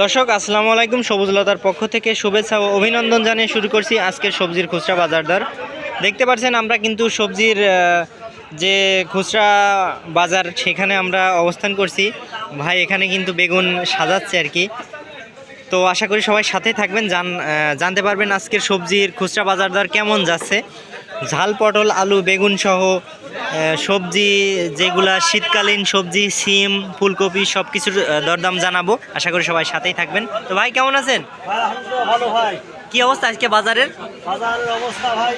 দর্শক, আসসালামু আলাইকুম। সবুজলতার পক্ষ থেকে শুভেচ্ছা ও অভিনন্দন জানিয়ে শুরু করছি আজকের সবজির খুচরা বাজার দর। দেখতে পাচ্ছেন, আমরা কিন্তু সবজির যে খুচরা বাজার সেখানে আমরা অবস্থান করছি। ভাই, এখানে কিন্তু বেগুন সাজাচ্ছে আর কি। তো আশা করি সবাই সাথে থাকবেন, জান জানতে পারবেন আজকের সবজির খুচরা বাজার দর কেমন যাচ্ছে। ঝাল, পটল, আলু, বেগুন সহ সবজি যেগুলা শীতকালীন সবজি, সিম, ফুলকপি সব কিছুর দরদাম জানাব। আশা করি সবাই সাথেই থাকবেন। তো ভাই, কেমন আছেন? ভালো, ভাই। কি অবস্থা আজকে বাজারের? বাজারের অবস্থা ভাই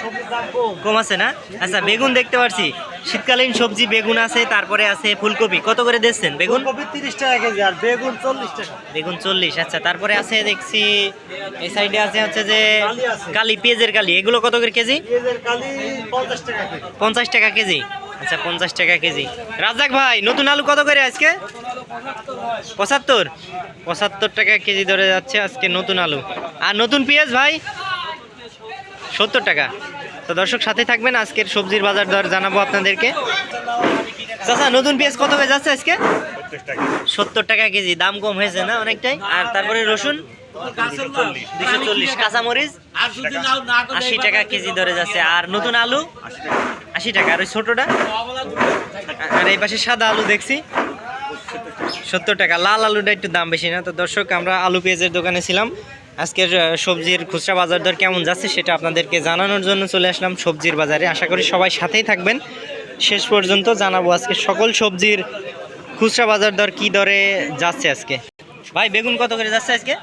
সবজির দাম কম। কম আছে না? আচ্ছা বেগুন দেখতে পাচ্ছি শীতকালীন সবজি বেগুন আছে তারপরে আছে ফুলকপি। কত করে দিচ্ছেন বেগুন? ফুলকপি তিরিশ টাকা কেজি আর বেগুন চল্লিশ টাকা। বেগুন চল্লিশ আচ্ছা তারপরে আছে দেখছি এই সাইডে আছে হচ্ছে যে কালি পেঁয়াজের কালি। এগুলো কত করে কেজি? পেঁয়াজের কালি পঞ্চাশ টাকা কেজি। পঞ্চাশ টাকা কেজি। আচ্ছা পঞ্চাশ টাকা কেজি। রাজাক ভাই, নতুন আলু কত করে আজকে? পঁচাত্তর। পঁচাত্তর টাকা কেজি ধরে যাচ্ছে আজকে নতুন আলু। আর নতুন পেঁয়াজ ভাই? সত্তর টাকা। তো দর্শক, সাথে থাকবেন। আজকের সবজির বাজার দর জানাব আপনাদেরকে। চাচা, নতুন পেঁয়াজ কত হয়ে যাচ্ছে আজকে? সত্তর টাকা কেজি। দাম কম হয়েছে না অনেকটাই? আর তারপরে রসুন? দুশো চল্লিশ। কাঁচামরিচ? আশি টাকা কেজি ধরে যাচ্ছে। আর নতুন আলু? আশি টাকা। আর ওই ছোটটা? আর এই পাশে সাদা আলু দেখছি। সত্তর টাকা। লাল আলুটা একটু দাম বেশি না। তো দর্শক, আমরা আলু পেঁয়াজের দোকানে ছিলাম। আজকের সবজির খুচরা বাজার দর কেমন যাচ্ছে সেটা আপনাদেরকে জানানোর জন্য চলে আসলাম সবজির বাজারে। আশা করি সবাই সাথেই থাকবেন। শেষ পর্যন্ত জানাব আজকে সকল সবজির খুচরা বাজার দর কি দরে যাচ্ছে আজকে। ভাই, বেগুন কত করে যাচ্ছে আজকে?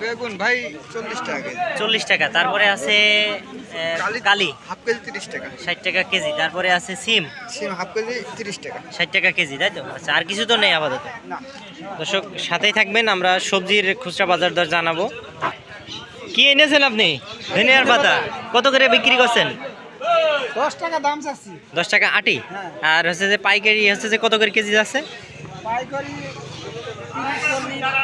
বেগুন ভাই চল্লিশ টাকা কেজি। চল্লিশ টাকা তারপরে আছে কালি। হাফ কেজি তিরিশ টাকা। ষাট টাকা কেজি তারপরে আছে সিম। সিম হাফ কেজি তিরিশ টাকা। ষাট টাকা কেজি তাই তো? আচ্ছা আর কিছু তো নেই আপাতত? না। দর্শক সাথেই থাকবেন আমরা সবজির খুচরা বাজার দর জানাব। কি এনেছেন আপনি? ধনিয়ার পাতা। কত করে বিক্রি করছেন? দশ টাকা দাম চাচ্ছি। দশ টাকা আটি? হ্যাঁ। আর হচ্ছে যে পাইকারি হচ্ছে যে কত করে কেজি যাচ্ছে? পাইকারি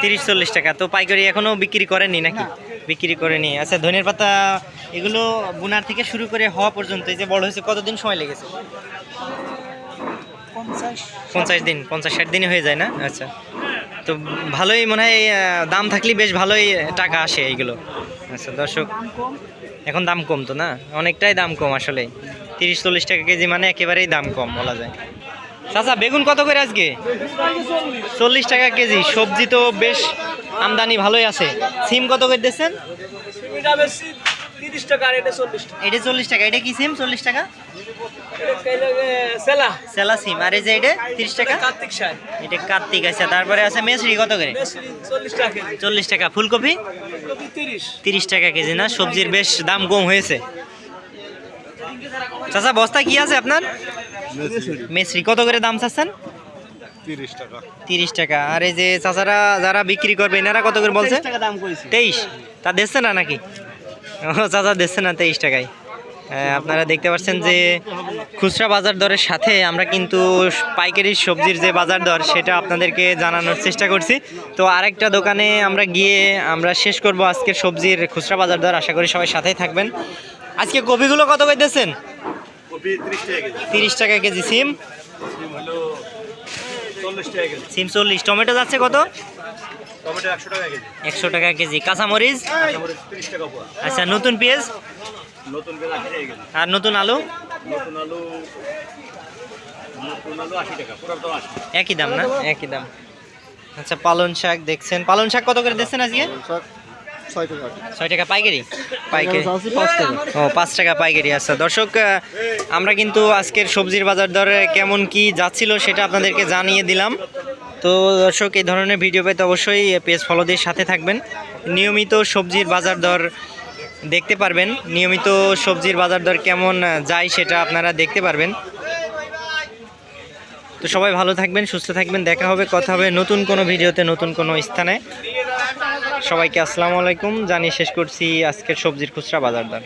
তিরিশ চল্লিশ টাকা। তো পাইকারি এখনও বিক্রি করেনি নাকি। বিক্রি করেনি। আচ্ছা ধনিয়ার পাতা এগুলো বোনার থেকে শুরু করে হওয়া পর্যন্ত এই যে বড় হয়েছে কতদিন সময় লেগেছে? পঞ্চাশ। পঞ্চাশ দিন পঞ্চাশ ষাট দিনে হয়ে যায় না? আচ্ছা। তো ভালোই মনে হয় দাম থাকলে বেশ ভালোই টাকা আসে এইগুলো। আচ্ছা দর্শক এখন দাম কম তো না? অনেকটাই দাম কম আসলে তিরিশ চল্লিশ টাকা কেজি মানে একেবারেই দাম কম বলা যায়। চাচা বেগুন কত করে আজকে? চল্লিশ টাকা কেজি। সবজি তো বেশ আমদানি ভালোই আছে। সিম কত করে দিচ্ছেন? এটা চল্লিশ টাকা। এটা কি সিম চল্লিশ টাকা? সেলা। সিম। আর এই যে এটা তিরিশ টাকা? কার্তিক এটা কার্তিক আছে তারপরে আছে মেসরি কত করে? চল্লিশ টাকা ফুলকপি? তিরিশ টাকা কেজি না? সবজির বেশ দাম কম হয়েছে। চাচা বস্তা কি আছে আপনার? মেসরি। কত করে দাম চাচ্ছেন? তিরিশ টাকা। আর এই যে চাচারা যারা বিক্রি করবে এনারা কত করে বলছে? টাকা দাম করেছি। তেইশ? তা দিচ্ছে না নাকি? ও চাচা দিচ্ছে না তেইশ টাকায়। আপনারা দেখতে পাচ্ছেন যে খুচরা বাজার দরের সাথে আমরা কিন্তু পাইকারি সবজির যে বাজার দর সেটা আপনাদেরকে জানানোর চেষ্টা করছি। তো আরেকটা দোকানে আমরা গিয়ে আমরা শেষ করব আজকের সবজির খুচরা বাজার দর। আশা করি সবাই সাথেই থাকবেন। আজকে কপিগুলো কত করে দিচ্ছেন? কপি তিরিশ টাকা কেজি। তিরিশ টাকা কেজি সিম? সিম হলো চল্লিশ টাকা কেজি। সিম চল্লিশ। টমেটো যাচ্ছে কত? টমেটো একশো টাকা কেজি। একশো টাকা কেজি। কাঁচামরিচ? কাঁচামরিচ তিরিশ টাকা পোয়া আচ্ছা নতুন পেঁয়াজ? নতুন পেঁয়াজ আশি টাকা কেজি। আর নতুন আলু? নতুন আলু নতুন আলু আশি টাকা। পুরো দাম আশি একই দাম না? একই দাম। আচ্ছা পালন শাক দেখছেন। পালন শাক কত করে দিচ্ছেন আজকে? ছয় টাকা। ছয় টাকা পাইকারি? পাইকারি। ও পাঁচ টাকা পাইকারি আচ্ছা। দর্শক আমরা কিন্তু আজকের সবজির বাজার দরে কেমন কি যাচ্ছিল সেটা আপনাদেরকে জানিয়ে দিলাম। তো দর্শক এই ধরনের ভিডিও পেতে অবশ্যই পেজ ফলো দিয়ে সাথে থাকবেন। নিয়মিত সবজির বাজার দর দেখতে পারবেন। নিয়মিত সবজির বাজার দর কেমন যায় সেটা আপনারা দেখতে পারবেন। তো সবাই ভালো থাকবেন সুস্থ থাকবেন। দেখা হবে কথা হবে নতুন কোনো ভিডিওতে নতুন কোনো স্থানে। সবাইকে আসসালামু আলাইকুম। জানি শেষ করছি আজকের সবজির খুচরা বাজার দর।